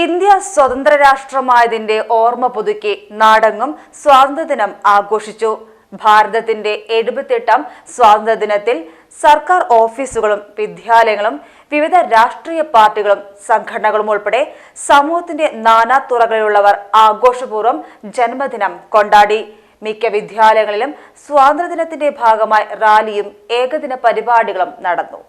India സ്വതന്ത്ര രാഷ്ട്രമായതിന്റെ ഓർമ്മ പുതുക്കി നാടെങ്ങും സ്വാതന്ത്ര്യദിനം ആഘോഷിച്ചു. ഭാരതത്തിന്റെ എഴുപത്തിയെട്ടാം സ്വാതന്ത്ര്യദിനത്തിൽ സർക്കാർ ഓഫീസുകളും വിദ്യാലയങ്ങളും വിവിധ രാഷ്ട്രീയ പാർട്ടികളും സംഘടനകളും ഉൾപ്പെടെ സമൂഹത്തിന്റെ നാനാ തുറകളിലുള്ളവർ ആഘോഷപൂർവം ജന്മദിനം കൊണ്ടാടി. മിക്ക വിദ്യാലയങ്ങളിലും സ്വാതന്ത്ര്യദിനത്തിന്റെ ഭാഗമായി റാലിയും ഏകദിന പരിപാടികളും നടന്നു.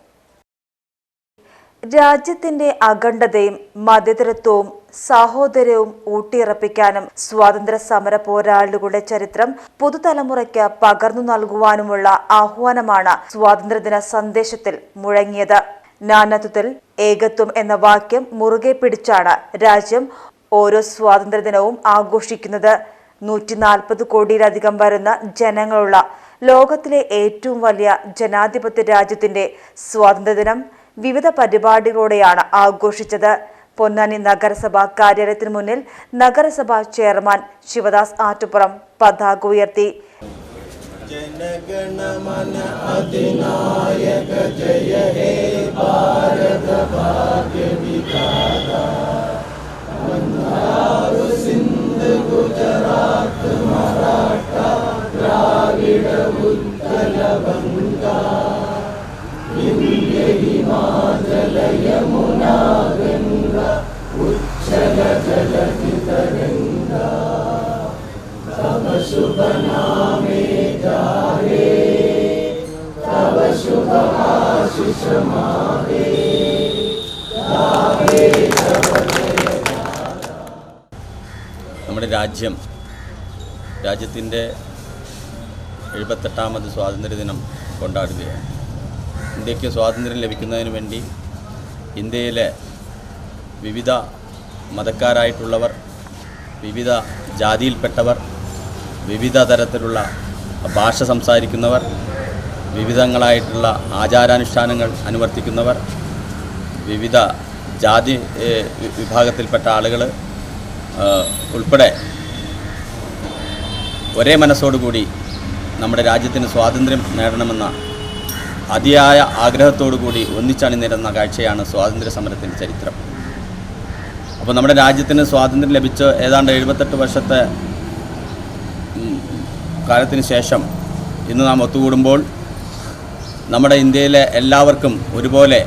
രാജ്യത്തിന്റെ അഖണ്ഡതയും മതേതരത്വവും സാഹോദര്യവും ഊട്ടിയുറപ്പിക്കാനും സ്വാതന്ത്ര്യ സമര പോരാളികളുടെ ചരിത്രം പുതുതലമുറയ്ക്ക് പകർന്നു നൽകുവാനുമുള്ള ആഹ്വാനമാണ് സ്വാതന്ത്ര്യദിന സന്ദേശത്തിൽ മുഴങ്ങിയത്. നാനാത്വത്തിൽ ഏകത്വം എന്ന വാക്യം മുറുകെ പിടിച്ചാണ് രാജ്യം ഓരോ സ്വാതന്ത്ര്യദിനവും ആഘോഷിക്കുന്നത്. നൂറ്റി നാൽപ്പത് കോടിയിലധികം വരുന്ന ജനങ്ങളുള്ള ലോകത്തിലെ ഏറ്റവും വലിയ ജനാധിപത്യ രാജ്യത്തിന്റെ സ്വാതന്ത്ര്യദിനം വിവിധ പരിപാടികളോടെയാണ് ആഘോഷിച്ചത്. പൊന്നാനി നഗരസഭാ കാര്യാലയത്തിന് മുന്നിൽ നഗരസഭാ ചെയർമാൻ ശിവദാസ് ആറ്റുപുറം പതാക ഉയർത്തി. ജനഗണമന അധിനായക ജയ ഹേ ഭാരത ഭാഗ്യ വിധാതാ उच्छल जलधि तरंगा तब शुभ नामे जाहे तब शुभ आशीष माहे गाहे तब जय നമ്മുടെ രാജ്യം രാജ്യത്തിൻ്റെ എഴുപത്തെട്ടാമത് സ്വാതന്ത്ര്യദിനം കൊണ്ടാടുകയാണ് ഇന്ത്യക്ക് സ്വാതന്ത്ര്യം ലഭിക്കുന്നതിന് വേണ്ടി ഇന്ത്യയിലെ വിവിധ മതക്കാരായിട്ടുള്ളവർ വിവിധ ജാതിയിൽപ്പെട്ടവർ വിവിധ തരത്തിലുള്ള ഭാഷ സംസാരിക്കുന്നവർ വിവിധങ്ങളായിട്ടുള്ള ആചാരാനുഷ്ഠാനങ്ങൾ അനുവർത്തിക്കുന്നവർ വിവിധ ജാതി വിഭാഗത്തിൽപ്പെട്ട ആളുകൾ ഉൾപ്പെടെ ഒരേ മനസ്സോടുകൂടി നമ്മുടെ രാജ്യത്തിന് സ്വാതന്ത്ര്യം നേടണമെന്ന അതിയായ ആഗ്രഹത്തോടു കൂടി ഒന്നിച്ചണിനിരുന്ന കാഴ്ചയാണ് സ്വാതന്ത്ര്യ സമരത്തിന്റെ ചരിത്രം. അപ്പോൾ നമ്മുടെ രാജ്യത്തിന് സ്വാതന്ത്ര്യം ലഭിച്ച ഏതാണ്ട് എഴുപത്തെട്ട് വർഷത്തെ കാലത്തിന് ശേഷം ഇന്ന് നാം ഒത്തുകൂടുമ്പോൾ നമ്മുടെ ഇന്ത്യയിലെ എല്ലാവർക്കും ഒരുപോലെ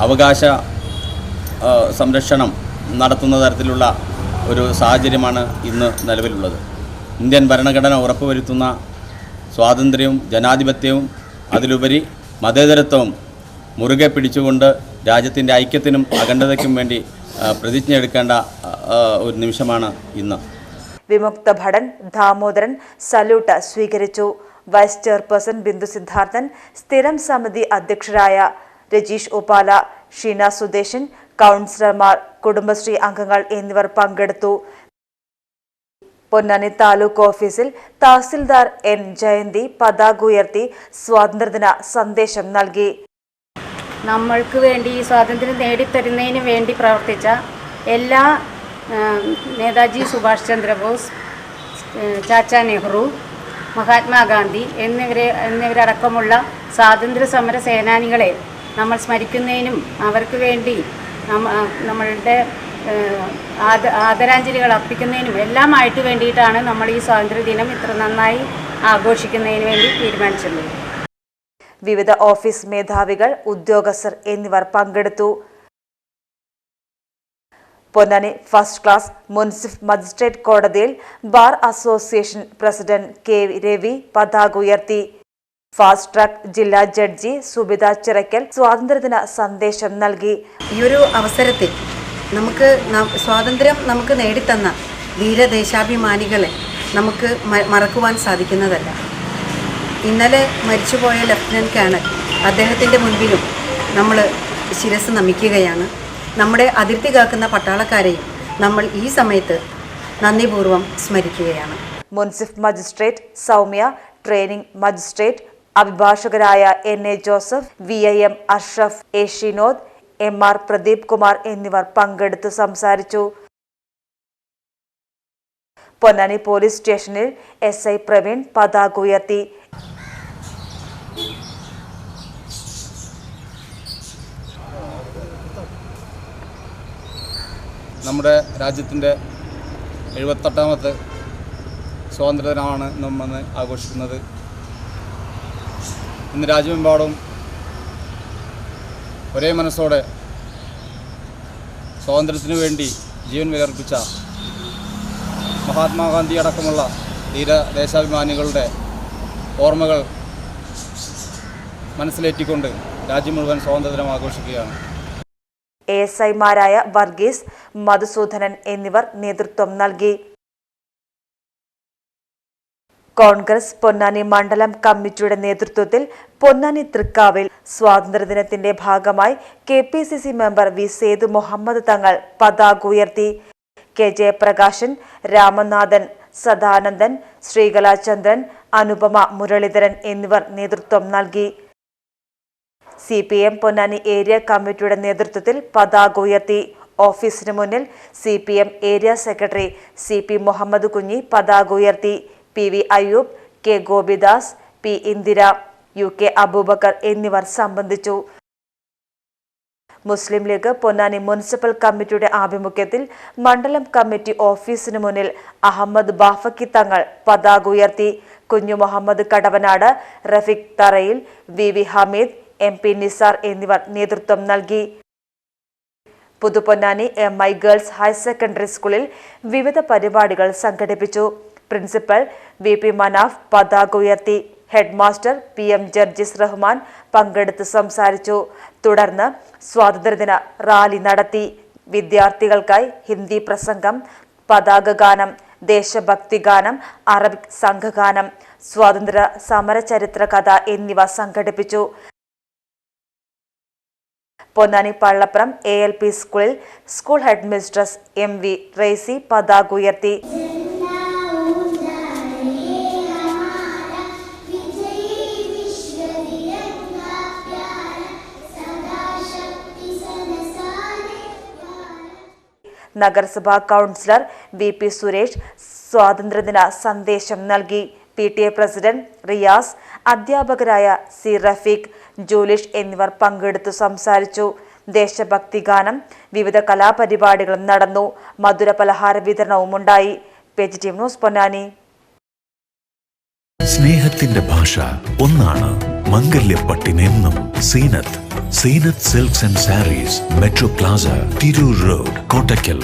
അവകാശ സംരക്ഷണം നടത്തുന്ന തരത്തിലുള്ള ഒരു സാഹചര്യമാണ് ഇന്ന് നിലവിലുള്ളത്. ഇന്ത്യൻ ഭരണഘടന ഉറപ്പുവരുത്തുന്ന സ്വാതന്ത്ര്യവും ജനാധിപത്യവും അതിലുപരി മതേതരത്വവും മുറുകെ പിടിച്ചുകൊണ്ട് രാജ്യത്തിന്റെ ഐക്യത്തിനും അഖണ്ഡതയ്ക്കും വേണ്ടി പ്രതിജ്ഞ എടുക്കേണ്ട ഒരു നിമിഷമാണ് ഇന്ന്. വിമുക്ത ഭടൻ ദാമോദരൻ സല്യൂട്ട് സ്വീകരിച്ചു. വൈസ് ചെയർപേഴ്സൺ ബിന്ദു സിദ്ധാർത്ഥൻ സ്ഥിരം സമിതി അധ്യക്ഷരായ രജീഷ് ഉപാല ഷീന സുദേശൻ കൗൺസിലർമാർ കുടുംബശ്രീ അംഗങ്ങൾ എന്നിവർ പങ്കെടുത്തു. പൊന്നാനി താലൂക്ക് ഓഫീസിൽ തഹസിൽദാർ എൻ ജയന്തി പതാക ഉയർത്തി സ്വാതന്ത്ര്യദിന സന്ദേശം നൽകി. നമ്മൾക്ക് വേണ്ടി ഈ സ്വാതന്ത്ര്യം നേടിത്തരുന്നതിന് വേണ്ടി പ്രവർത്തിച്ച എല്ലാ നേതാജി സുഭാഷ് ചന്ദ്രബോസ് ചാച്ച നെഹ്റു മഹാത്മാഗാന്ധി എന്നിവരെ എന്നിവരടക്കമുള്ള സ്വാതന്ത്ര്യ സമര സേനാനികളെ നമ്മൾ സ്മരിക്കുന്നതിനും അവർക്ക് വേണ്ടി നമ്മളുടെ ആദ ആദരാഞ്ജലികൾ അർപ്പിക്കുന്നതിനും എല്ലാമായിട്ട് വേണ്ടിയിട്ടാണ് നമ്മൾ ഈ സ്വാതന്ത്ര്യ ദിനം ഇത്ര നന്നായി ആഘോഷിക്കുന്നതിന് വേണ്ടി തീരുമാനിച്ചിട്ടുള്ളത് വിവിധ ഓഫീസ് മേധാവികൾ ഉദ്യോഗസ്ഥർ എന്നിവർ പങ്കെടുത്തു. Ponnani first class munsif magistrate കോടതിയിൽ bar association president K Ravi പതാക ഉയർത്തി. ഫാസ്റ്റ് ട്രാക്ക് ജില്ലാ ജഡ്ജി സുബിത ചിറക്കൽ സ്വാതന്ത്ര്യദിന സന്ദേശം നൽകി. ഈ ഒരു അവസരത്തിൽ നമുക്ക് സ്വാതന്ത്ര്യം നമുക്ക് നേടിത്തന്ന വീരദേശാഭിമാനികളെ നമുക്ക് മറക്കുവാൻ സാധിക്കുന്നതല്ല. ഇന്നലെ മരിച്ചുപോയ ലഫ്റ്റനന്റ് കേണൽ അദ്ദേഹത്തിന്റെ മുൻപിലും നമ്മൾ ശിരസ് നമിക്കുകയാണ്. നമ്മുടെ അതിർത്തി കാക്കുന്ന പട്ടാളക്കാരെയും നമ്മൾ ഈ സമയത്ത് നന്ദിപൂർവം സ്മരിക്കുകയാണ്. Munsif magistrate Soumya training magistrate അഭിഭാഷകരായ N A Joseph V I M Ashraf A Shinod M R Pradeep Kumar എന്നിവർ പങ്കെടുത്തു സംസാരിച്ചു. പൊന്നാനി പോലീസ് സ്റ്റേഷനിൽ എസ് ഐ പ്രവീൺ പതാക ഉയർത്തി. നമ്മുടെ രാജ്യത്തിന്റെ എഴുപത്തെട്ടാമത്തെ സ്വാതന്ത്ര്യദിനമാണ് നമ്മൾ ആഘോഷിക്കുന്നത്. ഇന്ന് രാജ്യമെമ്പാടും ഒരേ മനസ്സോടെ സ്വാതന്ത്ര്യത്തിനു വേണ്ടി ജീവൻ വികർപ്പിച്ച മഹാത്മാഗാന്ധി അടക്കമുള്ള ധീര ദേശാഭിമാനികളുടെ ഓർമ്മകൾ മനസ്സിലേറ്റിക്കൊണ്ട് രാജ്യം മുഴുവൻ സ്വാതന്ത്ര്യദിനം ആഘോഷിക്കുകയാണ്. എ എസ് ഐമാരായ വർഗീസ് മധുസൂദനൻ എന്നിവർ നേതൃത്വം നൽകി. കോൺഗ്രസ് പൊന്നാനി മണ്ഡലം കമ്മിറ്റിയുടെ നേതൃത്വത്തിൽ പൊന്നാനി തൃക്കാവിൽ സ്വാതന്ത്ര്യദിനത്തിന്റെ ഭാഗമായി K P C C member V Sethu Muhammad Thangal പതാക ഉയർത്തി. കെ ജയപ്രകാശൻ രാമനാഥൻ സദാനന്ദൻ ശ്രീകലാചന്ദ്രൻ അനുപമ മുരളീധരൻ എന്നിവർ നേതൃത്വം നൽകി. C P M Ponnani area കമ്മിറ്റിയുടെ നേതൃത്വത്തിൽ പതാക ഉയർത്തി. ഓഫീസിന് മുന്നിൽ C P M area secretary C P Muhammad Kunhi പതാക ഉയർത്തി. P V Ayyoob K Gopidas P Indira U K Aboobacker എന്നിവർ സംബന്ധിച്ചു. മുസ്ലിം ലീഗ് പൊന്നാനി മുനിസിപ്പൽ കമ്മിറ്റിയുടെ ആഭിമുഖ്യത്തിൽ മണ്ഡലം കമ്മിറ്റി ഓഫീസിന് മുന്നിൽ അഹമ്മദ് ബാഫക്കി തങ്ങൾ പതാക ഉയർത്തി. കുഞ്ഞു Muhammad Kadavanad Rafeeq Tharayil V V Hameed M P Nisar എന്നിവർ നേതൃത്വം നൽകി. Puthuponnani M I girls higher secondary സ്കൂളിൽ വിവിധ പരിപാടികൾ സംഘടിപ്പിച്ചു. പ്രിൻസിപ്പൽ വി പി മനാഫ് പതാക ഉയർത്തി. Head master P M Jarjis Rahman പങ്കെടുത്ത് സംസാരിച്ചു. തുടർന്ന് സ്വാതന്ത്ര്യദിന റാലി നടത്തി. വിദ്യാർത്ഥികൾക്കായി ഹിന്ദി പ്രസംഗം പതാക ഗാനം ദേശഭക്തി ഗാനം അറബിക് സംഘഗാനം സ്വാതന്ത്ര്യ സമര ചരിത്ര കഥ എന്നിവ സംഘടിപ്പിച്ചു. Ponnani Pallapram A L P സ്കൂളിൽ school head mistress M V Racy പതാക ഉയർത്തി. നഗരസഭാ കൗൺസിലർ വി പി സുരേഷ് സ്വാതന്ത്ര്യദിന സന്ദേശം നൽകി. P T A president Riyas അധ്യാപകരായ സി റഫീഖ് ജൂലിഷ് എന്നിവർ പങ്കെടുത്തു സംസാരിച്ചു. ദേശഭക്തി ഗാനം വിവിധ കലാപരിപാടികളും നടന്നു. മധുര പലഹാര വിതരണവും ഉണ്ടായി പേജ് ന്യൂസ് പൊന്നാനി. സ്നേഹത്തിന്റെ ഭാഷ ഒന്നാണ് മംഗല്യപ്പട്ടിനെന്നും Seenath Seenath silks and sarees metro plaza Tirur road Kottakkal.